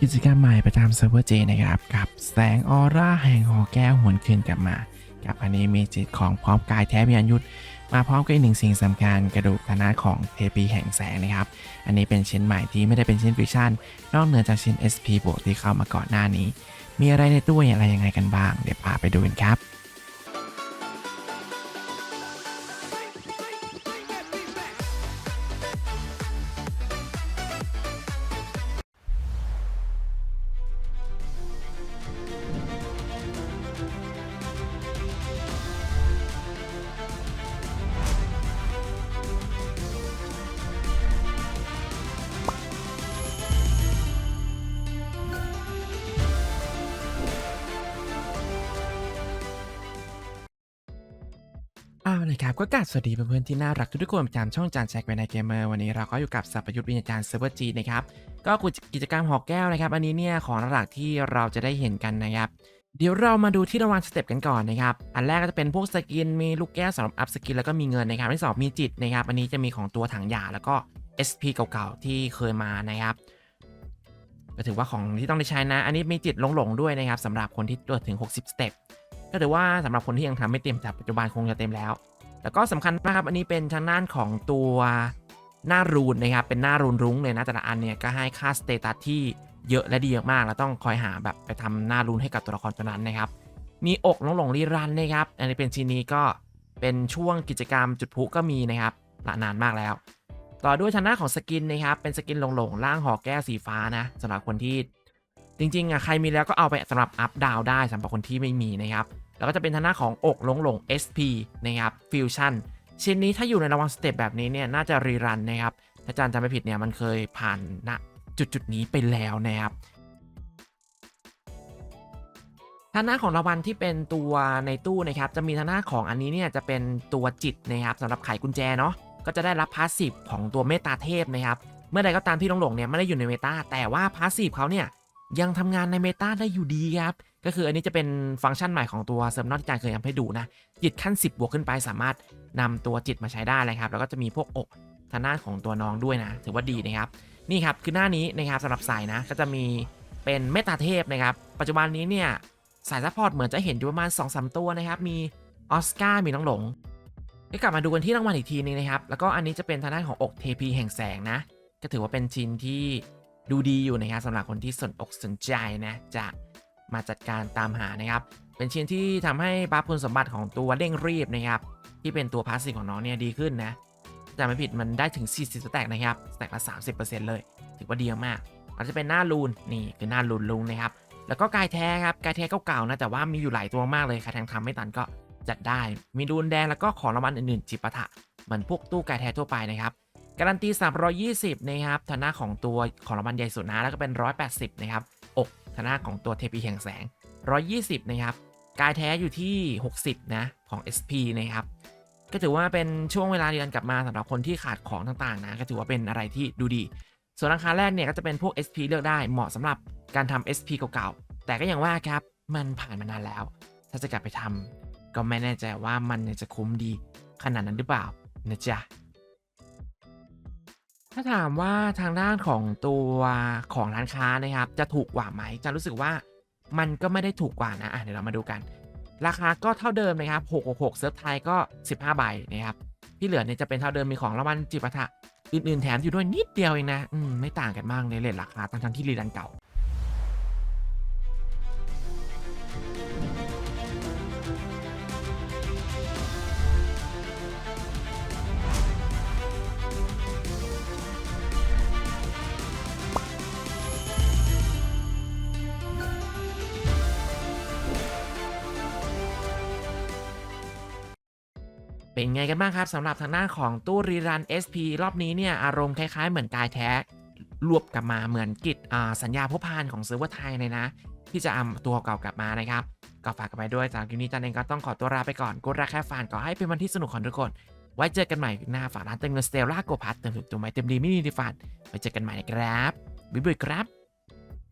กิจกรรมใหม่ประจำเซิร์ฟเวอร์เจนะครับ กับแสงออร่าแห่งหอแก้วหวนคืนกลับมา กับอันนี้มีจิตของพร้อมกายแท้มียันยุทธมาพร้อมกับอีกหนึ่งสิ่งสำคัญกระดูกธนะของเทปีแห่งแสงนะครับ อันนี้เป็นชิ้นใหม่ที่ไม่ได้เป็นชิ้นฟิชชั่น นอกเหนือจากชิ้น SP บวกที่เข้ามาก่อนหน้านี้ มีอะไรในตู้อะไรยังไงกันบ้าง เดี๋ยวพาไปดูกันครับ อ้าวนะครับก็กราบสวัสดีเพื่อนๆที่น่ารักทุกๆคนประจำช่องจานแจ็คไวในเกมเมอร์วันนี้เราก็อยู่กับสัพยุทธวิญญาณเซิร์ฟเวอร์จีนะครับก็กิจกรรมหอกแก้วนะครับ อันนี้เนี่ยของหลักที่เราจะได้เห็นกันนะครับ เดี๋ยวเรามาดูที่รางวัลสเต็ปกันก่อนนะครับ อันแรกก็จะเป็นพวกสกินมีลูกแก้วสำหรับอัพสกินแล้วก็มีเงินนะครับอันที่สองมีจิตนะครับ อันนี้จะมีของตัวถังยาแล้วก็ SP เก่าๆที่เคยมานะครับก็ถือว่าของที่ต้องได้ใช้นะ อันนี้มีจิตหลงๆด้วยนะครับสำหรับคนที่ตัวถึง 60สเต็ป ก็ถือว่าสำหรับคนที่ยังทำไม่เต็มแต่ปัจจุบันคงจะเต็มแล้ว แล้วก็สำคัญมากครับอันนี้เป็นทางด้านของตัวหน้ารูนนะครับเป็นหน้ารูนรุ้งเลยนะแต่ละอันเนี่ยก็ให้ค่าสเตตัสที่เยอะและดีมากๆแล้วต้องคอยหาแบบไปทำหน้ารูนให้กับตัวละครตัวนั้นนะครับ มีอกหลงหลงรีรันนะครับ อันนี้เป็นชิ้นนี้ก็เป็นช่วงกิจกรรมจุดพลุก็มีนะครับละนานมากแล้ว ต่อด้วยทางด้านของสกินนะครับเป็นสกินหลงหลงล่างหอแก้วสีฟ้านะสำหรับคนที่ จริงๆอะใครมีแล้วก็เอาไปสำหรับอัพดาวได้สำหรับคนที่ไม่มีนะครับ แล้วก็จะเป็นทางหน้าของอกหลงหลง SP นะครับฟิวชั่นชิ้นนี้ถ้าอยู่ในรางวัลสเต็ปแบบนี้เนี่ยน่าจะรีรันนะครับถ้าอาจารย์จำไม่ผิดเนี่ยมันเคยผ่านณจุดจุดนี้ไปแล้วนะครับทางหน้าของรางวัลที่เป็นตัวในตู้นะครับจะมีทางหน้าของอันนี้เนี่ยจะเป็นตัวจิตนะครับสำหรับไขกุญแจเนาะก็จะได้รับพาสซีฟของตัวเมตตาเทพนะครับเมื่อใดก็ตามที่หลงหลงเนี่ยไม่ได้อยู่ในเมตาแต่ว่าพาสซีฟเขาเนี่ย ยังทำงานในเมตาได้อยู่ดีครับ ก็คืออันนี้จะเป็นฟังก์ชันใหม่ของตัวเซิร์ฟนอตที่อาจารย์เคยทำให้ดูนะ จิตขั้น 10 บวกขึ้นไปสามารถนำตัวจิตมาใช้ได้เลยครับ แล้วก็จะมีพวกอกทางด้านของตัวน้องด้วยนะ ถือว่าดีนะครับ นี่ครับคือหน้านี้นะครับสำหรับสายนะ ก็จะมีเป็นเมตาเทพนะครับ ปัจจุบันนี้เนี่ยสายซัพพอร์ตเหมือนจะเห็นอยู่ประมาณ2อสตัวนะครับ มีออสการ์มีน้องหลงก็กลับมาดูกันที่รางวัลอีกทีนึงนะครับ แล้วก็อันนี้จะเป็นทางด้านของอกเทพีแห่งแสงนะ ก็ถือว่าเป็นชิ้นที่ ดูดีอยู่นะครับสำหรับคนที่สนอกสนใจนะจะมาจัดการตามหานะครับ เป็นชิ้นที่ทำให้บัฟคุณสมบัติของตัวเร่งรีบนะครับ ที่เป็นตัวพาสซีฟของน้องเนี่ยดีขึ้นนะจำไม่ผิดมันได้ถึง 40สแต็กนะครับสแต็กละ30%เลย ถือว่าดีมากมันจะเป็นหน้าลูนนี่คือหน้าลูนลุงนะครับแล้วก็กายแท้ครับกายแท้เก่าๆนะแต่ว่ามีอยู่หลายตัวมากเลยใครแทงทำไม่ตันก็จัดได้ มีดูนแดงแล้วก็ของรางวัลอื่นๆจิปาถะเหมือนพวกตู้กายแท้ทั่วไปนะครับ การันตี 320 นะครับฐานะของตัวของรางวัลใหญ่สุดนะแล้วก็เป็น 180 นะครับ อกฐานะของตัวเทพีแห่งแสง 120 นะครับ กายแท้อยู่ที่ 60 นะ ของ SP นะครับ ก็ถือว่าเป็นช่วงเวลาเรียนกลับมาสำหรับคนที่ขาดของต่างๆ นะ ก็ถือว่าเป็นอะไรที่ดูดี ส่วนราคาแรกเนี่ยก็จะเป็นพวก SP เลือกได้ เหมาะสำหรับการทำ SP เก่าๆ แต่ก็อย่างว่าครับ มันผ่านมานานแล้ว ถ้าจะกลับไปทำก็ไม่แน่ใจว่ามันจะคุ้มดีขนาดนั้นหรือเปล่านะจ๊ะ ถ้าถามว่าทางด้านของตัวของร้านค้านะครับ จะถูกกว่าไหมจะรู้สึกว่ามันก็ไม่ได้ถูกกว่านะอะเดี๋ยวเรามาดูกัน ราคาก็เท่าเดิมนะครับ 666 เซิร์ฟไทยก็ 15 ใบนะครับที่เหลือเนี่ยจะเป็นเท่าเดิมมีของรางวัลจิปาถะอื่นๆแถมอยู่ด้วยนิดเดียวเองนะอืมไม่ต่างกันมากในเลทราคาทั้งๆที่รีดันเก่า เป็นไงกันบ้างครับสำหรับทางหน้านของตู้รีรัน SP รอบนี้เนี่ยอารมณ์คล้าย ๆ เหมือนกายแท้ รวบกลับมาเหมือนกิจสัญญาพบพานของเซิร์ฟเวอร์ไทยเลยนะ ที่จะเอาตัวเก่ากลับมานะครับก็ฝากกันไปด้วยจากคลิปนี้จันเองก็ต้องขอตัวลาไปก่อนกดรักแค่ฟานขอให้เป็นวันที่สนุกของทุกคน ไว้เจอกันใหม่หน้าฝากร้านเติมเงินสเตลล่าโกพัทเติมถูกตัวใหม่เต็มดีไม่มีดีฟันไว้เจอกันใหม่นะครับบ๊ายบายครับ